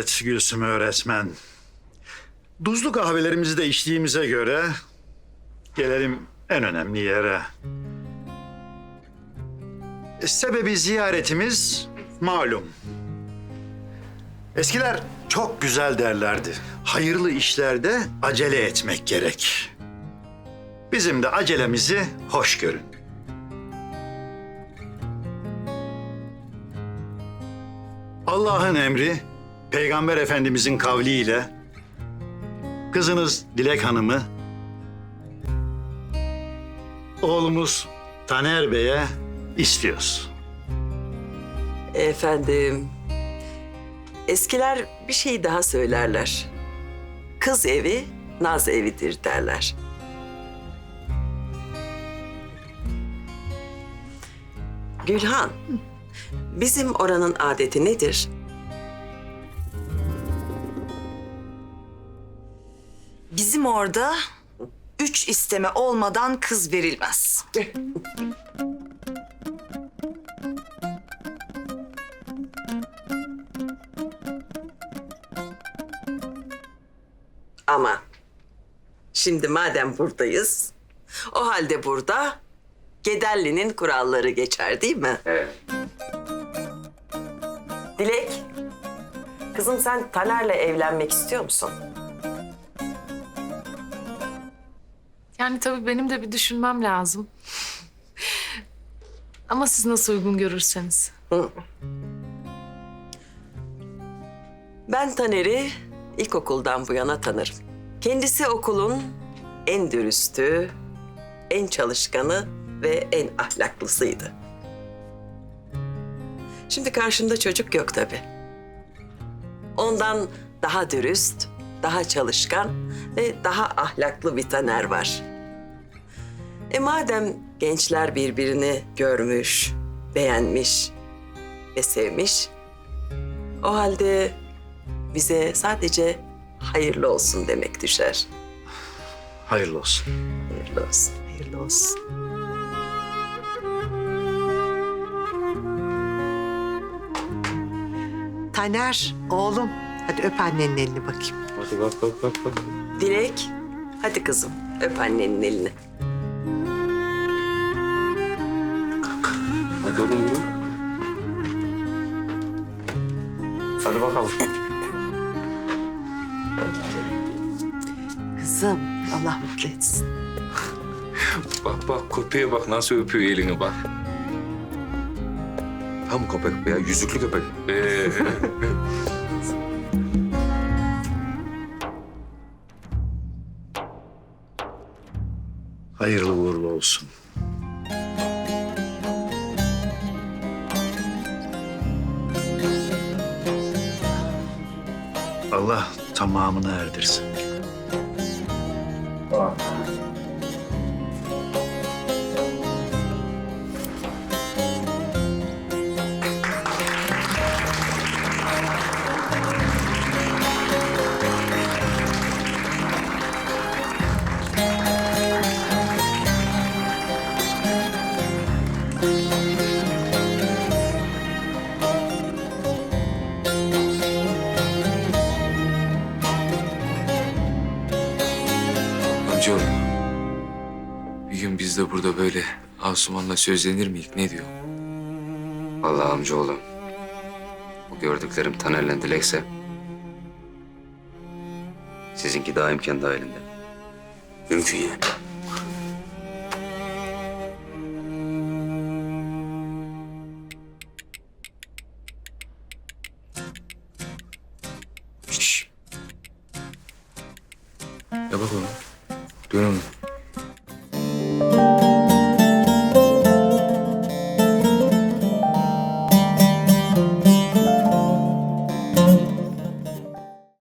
Evet Gülsüm öğretmen. Duzlu kahvelerimizi de içtiğimize göre gelelim en önemli yere. Sebebi ziyaretimiz malum. Eskiler çok güzel derlerdi. Hayırlı işlerde acele etmek gerek. Bizim de acelemizi hoş görün. Allah'ın emri, Peygamber Efendimizin kavliyle kızınız Dilek Hanım'ı oğlumuz Taner Bey'e istiyoruz. Efendim, eskiler bir şey daha söylerler. Kız evi naz evidir derler. Gülhan, bizim oranın adeti nedir? Bizim orada üç isteme olmadan kız verilmez. Ama şimdi madem buradayız, o halde burada Gederli'nin kuralları geçer değil mi? Evet. Dilek, kızım sen Taner'le evlenmek istiyor musun? Yani tabii benim de bir düşünmem lazım. Ama siz nasıl uygun görürseniz. Ben Taner'i ilkokuldan bu yana tanırım. Kendisi okulun en dürüstü, en çalışkanı ve en ahlaklısıydı. Şimdi karşımda çocuk yok tabii. Ondan daha dürüst, daha çalışkan ve daha ahlaklı bir Taner var. E madem gençler birbirini görmüş, beğenmiş ve sevmiş, o halde bize sadece hayırlı olsun demek düşer. Hayırlı olsun. Hayırlı olsun, hayırlı olsun. Taner, oğlum. Hadi öp annenin elini bakayım. Hadi bak bak bak bak. Dilek, hadi kızım öp annenin elini. Oğlum yürü. Hadi bakalım. Kızım, Allah mutlu etsin. Bak bak köpeğe bak nasıl öpüyor elini bak. Tam köpek bu ya, yüzüklü köpek. Ee, Hayırlı uğurlu olsun. Allah tamamını erdirsin. Amcaoğlu. Bir gün biz de burada böyle Asuman'la sözlenir miyiz? Ne diyor? Vallahi amcaoğlu. Bu gördüklerim Taner'le Dilekse. Sizinki daim kendi halinde. Mümkün yani. Şşş. Ya bak oğlum. Oğlum.